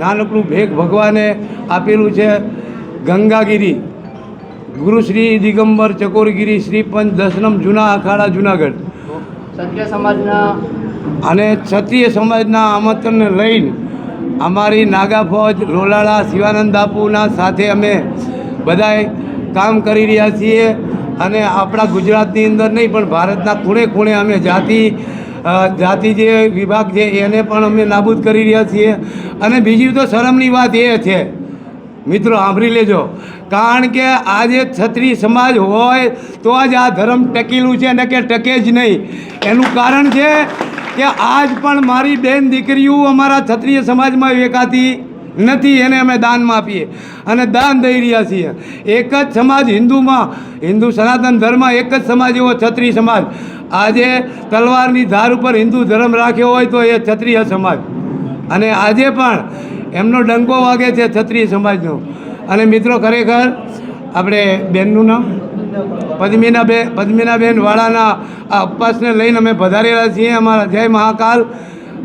નાનકડું ભેગ ભગવાને આપેલું છે ગંગાગીરી. ગુરુશ્રી દિગંબર ચકોરગીરી શ્રી પંચ દશનમ જૂના અખાડા જુનાગઢ. ક્ષત્રિય સમાજના અને ક્ષત્રિય સમાજના આમંત્રણને લઈને અમારી નાગા ફોજ રોલાળા શિવાનંદ બાપુના સાથે અમે બધાએ કામ કરી રહ્યા છીએ. અને આપણા ગુજરાતની અંદર નહીં પણ ભારતના ખૂણે ખૂણે અમે જાતિ જાતિ જે વિભાગ છે, એને પણ અમે નાબૂદ કરી રહ્યા છીએ. અને બીજી તો શરમની વાત એ છે, મિત્રો સાંભળી લેજો. કારણ કે આજે છત્રી સમાજ હોય તો જ આ ધર્મ ટકેલું છે, ને કે ટકે જ નહીં. એનું કારણ છે કે આજ પણ મારી બેન દીકરીઓ અમારા ક્ષત્રિય સમાજમાં વેકાતી નથી, એને અમે દાનમાં આપીએ. અને દાન દઈ રહ્યા છીએ. એક જ સમાજ હિન્દુમાં, હિન્દુ સનાતન ધર્મ એક જ સમાજ એવો છત્રી સમાજ. આજે તલવારની ધાર ઉપર હિન્દુ ધર્મ રાખ્યો હોય તો એ ક્ષત્રિય સમાજ. અને આજે પણ એમનો ડંકો વાગે છે ક્ષત્રિય સમાજનો. અને મિત્રો, ખરેખર આપણે બેનનું નામ? પદ્મિનાબે પદ્મિનાબેન વાળાના આ ઉપવાસને લઈને અમે પધારેલા છીએ. અમારા જય મહાકાલ.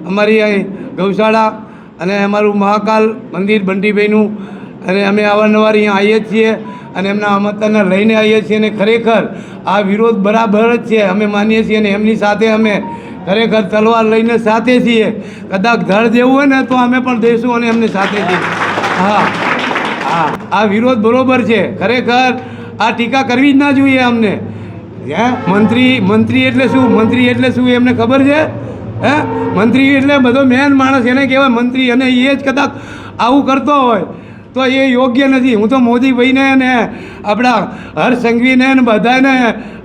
અમારી અહીં ગૌશાળા અને અમારું મહાકાલ મંદિર બંટીભાઈનું. અને અમે અવારનવાર અહીંયા આવીએ છીએ અને એમના આમંત્રણને લઈને આવીએ છીએ અને ખરેખર આ વિરોધ બરાબર જ છે. અમે માનીએ છીએ અને એમની સાથે અમે ખરેખર તલવાર લઈને સાથે છીએ. કદાચ ધડ દેવું હોય ને તો અમે પણ દઈશું અને એમની સાથે છીએ હા. હા. આ વિરોધ બરોબર છે. ખરેખર આ ટીકા કરવી જ ના જોઈએ અમને. હે? મંત્રી મંત્રી એટલે શું? મંત્રી એટલે શું એમને ખબર છે? હે? મંત્રી એટલે બધો મેન માણસ એને કહેવાય મંત્રી અને એ જ કદાચ આવું કરતો હોય તો એ યોગ્ય નથી. હું તો મોદીભાઈને ને આપણા હર્ષ સંઘવીને ને બધાને,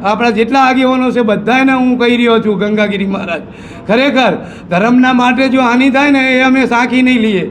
આપણા જેટલા આગેવાનો છે બધાને હું કહી રહ્યો છું ગંગાગીરી મહારાજ. ખરેખર ધર્મના માટે જો હાનિ થાય ને એ અમે સાંખી નહીં લઈએ.